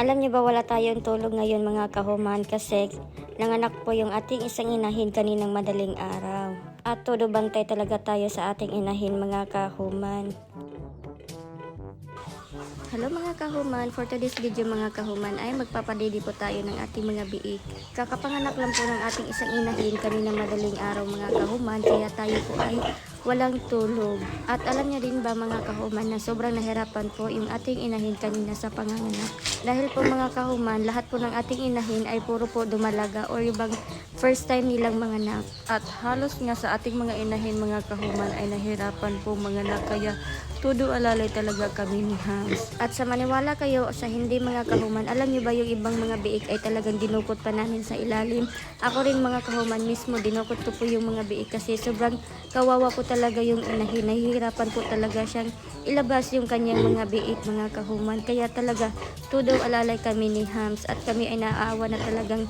Alam niyo ba wala tayong tulog ngayon mga kahuman kasi nanganak po yung ating isang inahin kaninang madaling araw. At todo bantay talaga tayo sa ating inahin mga kahuman. Hello mga kahuman, for today's video mga kahuman ay magpapadidi po tayo ng ating mga biik. Kakapanganak lang po ng ating isang inahin kaninang madaling araw mga kahuman kaya tayo po ay walang tulog. At alam niyo din ba mga kahuman na sobrang nahirapan po yung ating inahin kanina sa panganganak. Dahil po mga kahuman, lahat po ng ating inahin ay puro po dumalaga or yung bang first time nilang manganak. At halos nga sa ating mga inahin mga kahuman ay nahirapan po manganak kaya Tudo alalay talaga kami ni Hans. At sa maniwala kayo sa hindi mga kahuman, alam niyo ba yung ibang mga biik ay talagang dinukot pa namin sa ilalim. Ako rin mga kahuman mismo, dinukot ko po yung mga biik kasi sobrang kawawa po talaga yung inahin. Nahihirapan po talaga siyang ilabas yung kanyang mga biik mga kahuman. Kaya talaga tudo alalay kami ni Hams at kami ay naaawa na talagang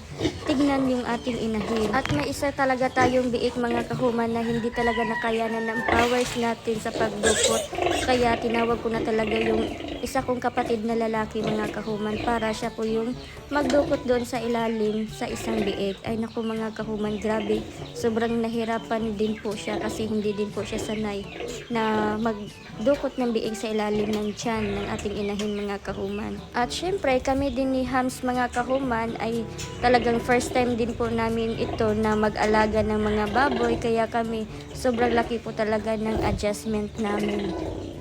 tignan yung ating inahin. At may isa talaga tayong biik mga kahuman na hindi talaga nakayanan ng powers natin sa pagdukot. Kaya tinawag ko na talaga yung isa kong kapatid na lalaki mga kahuman para siya po yung magdukot doon sa ilalim sa isang biik. Ay naku mga kahuman, grabe. Sobrang nahirapan din po siya kasi hindi din po siya sanay na magdukot ng biik sa ilalim ng tiyan ng ating inahin mga kahuman. At syempre kami din ni Hams mga kahuman ay talagang first time din po namin ito na mag-alaga ng mga baboy kaya kami sobrang laki po talaga ng adjustment namin.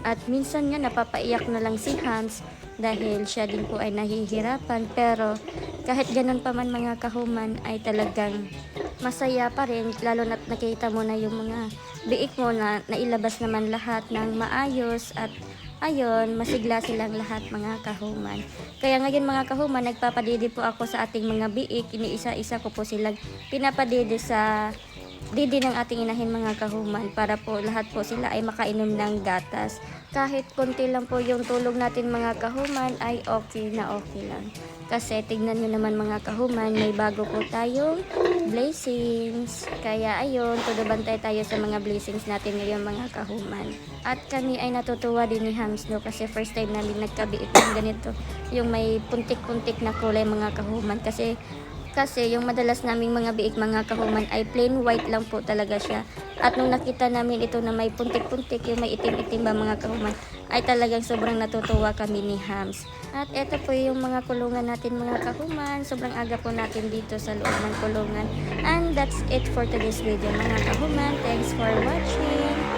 At minsan nga napapaiyak na lang si Hans dahil siya din po ay nahihirapan pero kahit ganun pa man mga kahuman ay talagang masaya pa rin lalo na't nakita mo na yung mga biik mo na nailabas naman lahat ng maayos at Ayun, masigla silang lahat mga kahuman. Kaya ngayon mga kahuman, nagpapadidi po ako sa ating mga biik. Iniisa-isa ko po silang pinapadidi sa didi ng ating inahin mga kahuman para po lahat po sila ay makainom ng gatas. Kahit konti lang po yung tulog natin mga kahuman ay okay na okay lang. Kasi tignan nyo naman mga kahuman, may bago po tayong blessings. Kaya ayun, tudobantay tayo sa mga blessings natin ngayon mga kahuman. At kami ay natutuwa din ni Hams kasi first time namin nagkabiit ng ganito. Yung may puntik-puntik na kulay mga kahuman kasi kasi yung madalas naming mga biik mga kahuman ay plain white lang po talaga siya. At nung nakita namin ito na may puntik-puntik, yung may itim-itim ba mga kahuman, ay talagang sobrang natutuwa kami ni Hams. At ito po yung mga kulungan natin mga kahuman. Sobrang aga po natin dito sa loob ng kulungan. And that's it for today's video mga kahuman. Thanks for watching.